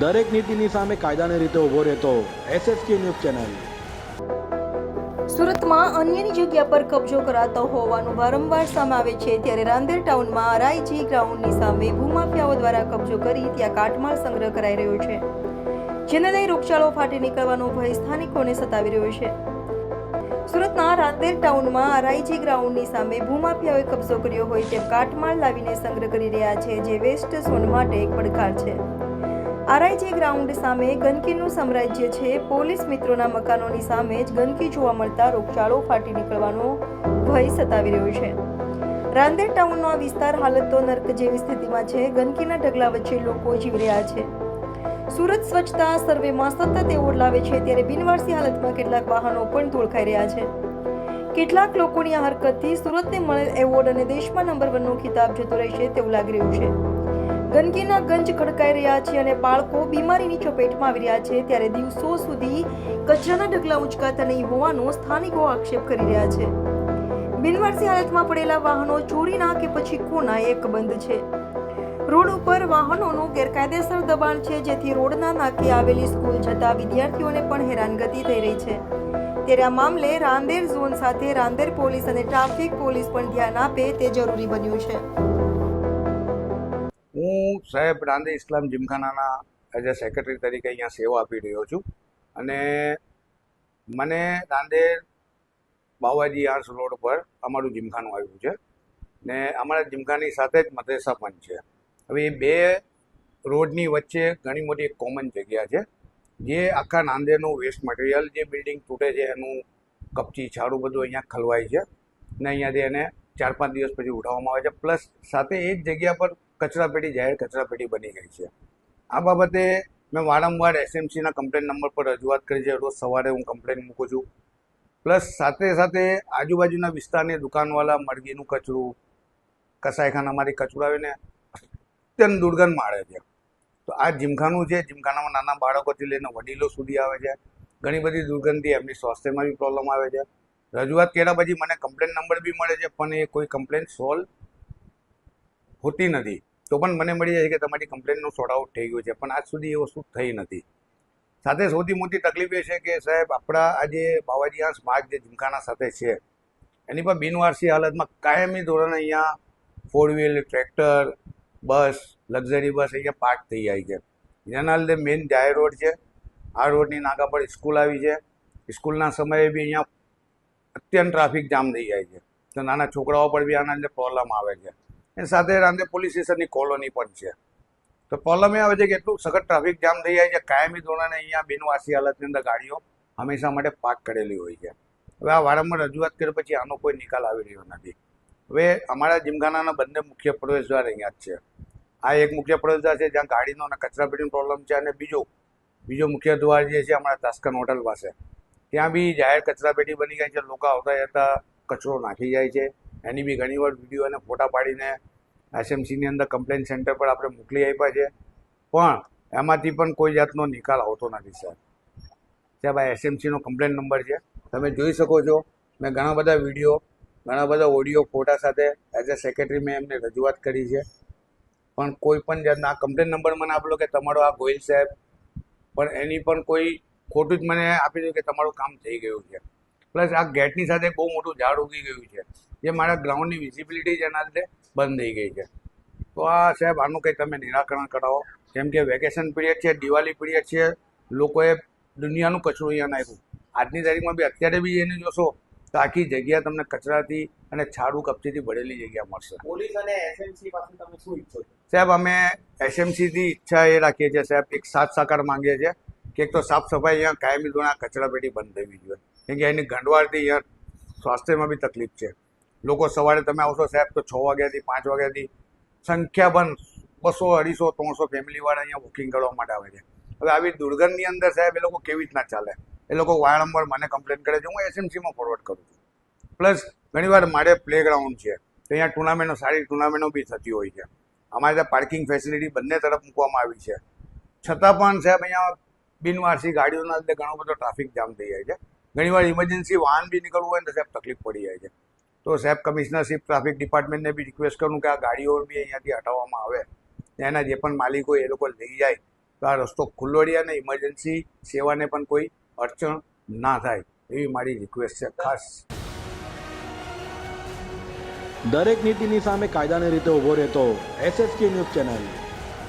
દરેક નીતિની સામે કાયદાની રીતે ઊભો રહેતો એસએસકે ન્યૂઝ ચેનલ. સુરતમાં અન્યની જગ્યા પર કબજો કરાતો હોવાનું વારંવાર સામે આવે છે. ત્યારે રાંદેર ટાઉનમાં આરઆઈજી ગ્રાઉન્ડની સામે ભૂમાફિયાઓ દ્વારા કબજો કરી ત્યાં કાટમાળ સંગ્રહ કરાઈ રહ્યો છે. જેને લઈ રોગચાળો ફાટી નીકળવાનો ભય સ્થાનિકોને સતાવી રહ્યો છે. સુરતના રાંદેર ટાઉનમાં આરઆઈજી ગ્રાઉન્ડની સામે ભૂમાફિયાઓએ કબજો કર્યો હોય તેમ કાટમાળ લાવીને સંગ્રહ કરી રહ્યા છે, જે વેસ્ટ ઝોન માટે એક પડકાર છે. આરઆઈજી ગ્રાઉન્ડ સામે ગંદકીનું સામ્રાજ્ય છે. પોલીસ મિત્રોના મકાનોની સામે જ ગંદકી જોવા મળતા રોગચાળો ફાટી નીકળવાનો ભય સતાવી રહ્યો છે. રાંદેર ટાઉનનો આ વિસ્તાર હાલત તો નર્ક જેવી સ્થિતિમાં છે. ગંદકીના ઢગલા વચ્ચે લોકો જીવી રહ્યા છે. સુરત સ્વચ્છતા સર્વેમાં સતત એવોર્ડ લાવે છે ત્યારે બિનવારસી હાલતમાં કેટલાક વાહનો પણ ધોળખાઈ રહ્યા છે. કેટલાક લોકોની આ હરકતથી સુરતને મળેલ એવોર્ડ અને દેશમાં નંબર વનનો ખિતાબ જતો રહેશે તેવું લાગી રહ્યું છે. ગંદકીના ગંજ ખડકાઈ રહ્યા છે અને બાળકો બીમારીની ચપેટમાં આવી રહ્યા છે ત્યારે દિવસો સુધી કચરાના ઢગલા ઉંચકાતા નહીં હોવાનો સ્થાનિકો આક્ષેપ કરી રહ્યા છે. બિનવારસી હાલતમાં પડેલા વાહનો ચોરીના કે પછી કોના એક બંધ છે. રોડ ઉપર વાહનોનું ગેરકાયદેસર દબાણ છે, જેથી રોડના નાકે આવેલી સ્કૂલ જતા વિદ્યાર્થીઓને પણ હેરાનગતિ થઈ રહી છે. ત્યારે આ મામલે રાંદેર ઝોન સાથે રાંદેર પોલીસ અને ટ્રાફિક પોલીસ પણ ધ્યાન આપે તે જરૂરી બન્યું છે. હું સાહેબ રાંદે ઇસ્લામ જીમખાનાના એઝ અ સેક્રેટરી તરીકે અહીંયા સેવા આપી રહ્યો છું. અને મને રાંદેર બાવાજી આર્સ રોડ પર અમારું જીમખાનું આવ્યું છે. ને અમારા જીમખાની સાથે જ મદ્રેસા પણ છે. હવે એ બે રોડની વચ્ચે ઘણી મોટી એક કોમન જગ્યા છે, જે આખા નાંદેડનું વેસ્ટ મટીરિયલ જે બિલ્ડિંગ તૂટે છે એનું કપચી છાડું બધું અહીંયા ખલવાય છે. ને અહીંયાથી એને ચાર પાંચ દિવસ પછી ઉઠાવવામાં આવે છે. પ્લસ સાથે એ જ જગ્યા પર કચરાપેટી જાહેર કચરાપેટી બની ગઈ છે. આ બાબતે મેં વારંવાર એસએમસીના કમ્પ્લેન નંબર પર રજૂઆત કરી છે. રોજ સવારે હું કમ્પ્લેન મૂકું છું. પ્લસ સાથે સાથે આજુબાજુના વિસ્તારની દુકાનવાળા મરઘીનું કચરું કસાઈખાનામાંથી કચરું આવીને અત્યંત દુર્ગંધ માળે છે. તો આ જીમખાનું છે. જીમખાનામાં નાના બાળકોથી લઈને વડીલો સુધી આવે છે. ઘણી બધી દુર્ગંધથી એમની સ્વાસ્થ્યમાં બી પ્રોબ્લેમ આવે છે. રજૂઆત કર્યા પછી મને કમ્પ્લેન નંબર બી મળે છે, પણ એ કોઈ કમ્પ્લેન સોલ્વ હોતી નથી. તો પણ મને મળી જાય છે કે તમારી કમ્પ્લેનનું સોર્ટ આઉટ થઈ ગયું છે, પણ આજ સુધી એ વસ્તુ થઈ નથી. સાથે સૌથી મોટી તકલીફ એ છે કે સાહેબ, આપણા આજે બાવાજી હાંસ માર્ગ જે જીમખાના સાથે છે, એની પર બિનવારસી હાલતમાં કાયમી ધોરણે અહીંયા four wheel tractor bus luxury bus અહીંયા પાર્ક થઈ જાય છે. જેના લીધે મેઇન જાહેર રોડ છે. આ રોડની નાકા પર સ્કૂલ આવી છે. સ્કૂલના સમયે બી અહીંયા અત્યંત ટ્રાફિક જામ થઈ જાય છે. તો નાના છોકરાઓ પર બી આના લીધે પ્રોબ્લેમ આવે છે. એ સાથે રાંધે પોલીસ સ્ટેશનની કોલોની પણ છે. તો પ્રોબ્લેમ એ આવે છે કે એટલું સખત ટ્રાફિક જામ થઈ જાય છે, કાયમી ધોરણે અહીંયા બિનવાસી હાલતની અંદર ગાડીઓ હંમેશા માટે પાર્ક કરેલી હોય છે. હવે આ વારંવાર રજૂઆત કર્યા પછી આનો કોઈ નિકાલ આવી રહ્યો નથી. હવે અમારા જીમખાનાના બંને મુખ્ય પ્રવેશદ્વાર અહીંયા જ છે. આ એક મુખ્ય પ્રવેશદ્વાર છે જ્યાં ગાડીનો અને કચરાપેટીનો પ્રોબ્લેમ છે અને બીજો બીજો મુખ્ય દ્વાર જે છે અમારા તાસ્કન હોટલ પાસે. ત્યાં બી જાહેર કચરાપેટી બની ગઈ છે, લોકો આવતા જતા કચરો નાખી જાય છે. એની બી ઘણીવાર વીડિયો અને ફોટા પાડીને એસએમસીની અંદર કમ્પ્લેન સેન્ટર પર આપણે મોકલી આપ્યા છે. પણ એમાંથી પણ કોઈ જાતનો નિકાલ આવતો નથી સર સાહેબ, આ એસએમસીનો કમ્પ્લેન નંબર છે. તમે જોઈ શકો છો, મેં ઘણા બધા વીડિયો ઘણા બધા ઓડિયો ફોટા સાથે એઝ અ સેક્રેટરી મેં એમને રજૂઆત કરી છે. પણ કોઈ પણ જાતના, આ કમ્પ્લેન નંબર મને આપેલો કે તમારો આ ગોયલ સાહેબ, પણ એની પણ કોઈ ખોટું જ મને આપી દીધું કે તમારું કામ થઈ ગયું છે. પ્લસ આ ગેટની સાથે બહુ મોટું ઝાડ ઉગી ગયું છે. જે મારા ગ્રાઉન્ડની વિઝિબિલિટી જેના લીધે બંધ થઈ ગઈ છે. તો આ સાહેબ આનું કંઈ તમે નિરાકરણ કરાવો. કેમ કે વેકેશન પીરિયડ છે દિવાળી પીરિયડ છે લોકોએ દુનિયાનું કચરું અહીંયા નાખ્યું. આજની તારીખમાં બી અત્યારે બી એને જોશો તો આખી જગ્યા તમને કચરાથી અને છાડું કપચીથી ભરેલી જગ્યા મળશે. પોલીસ અને એસએમસી પાસે તમે શું ઈચ્છો છો? સાહેબ અમે એસએમસીથી ઈચ્છા એ રાખીએ છીએ સાહેબ એક સાથ સાકાર માંગીએ છીએ કે એક તો સાફ સફાઈ અહીંયા કાયમી ધોરણે કચરા કચરાપેટી બંધ થવી જોઈએ કેમ કે એની ગંડવાળથી અહીંયા સ્વાસ્થ્યમાં બી તકલીફ છે. લોકો સવારે તમે આવશો સાહેબ તો છ વાગ્યાથી પાંચ વાગ્યાથી સંખ્યાબંધ બસો, અઢીસો, ત્રણસો ફેમિલીવાળા અહીંયા બુકિંગ કરવા માટે આવે છે. હવે આવી દુર્ગંધની અંદર સાહેબ એ લોકો કેવી રીતના ચાલે? એ લોકો વારંવાર મને કમ્પ્લેન કરે છે. હું એસએમસીમાં ફોરવર્ડ કરું છું. પ્લસ ઘણીવાર મારે પ્લેગ્રાઉન્ડ છે. તો અહીંયા ટુર્નામેન્ટો સારી ટુર્નામેન્ટો બી થતી હોય છે. અમારે ત્યાં પાર્કિંગ ફેસિલિટી બંને તરફ મૂકવામાં આવી છે. છતાં પણ સાહેબ અહીંયા બિનવારસી ગાડીઓના લીધે ઘણો બધો ટ્રાફિક જામ થઈ જાય છે. ઘણીવાર ઇમરજન્સી વાહન બી નીકળવું હોય ને સાહેબ તકલીફ પડી જાય છે. તો સાહેબ કમિશનરશીપ ટ્રાફિક ડિપાર્ટમેન્ટને બી રિક્વેસ્ટ કરું કે આ ગાડીઓ બી અહીંયાથી હટાવવામાં આવે. એના જે પણ માલિકો એ લોકો લઈ જાય. તો આ રસ્તો ખુલ્લો અને ઇમરજન્સી સેવાને પણ કોઈ અડચણ ના થાય એવી મારી રિક્વેસ્ટ છે ખાસ. દરેક નીતિની સામે કાયદાની રીતે ઊભો રહેતો એસએસકે ન્યૂઝ ચેનલ.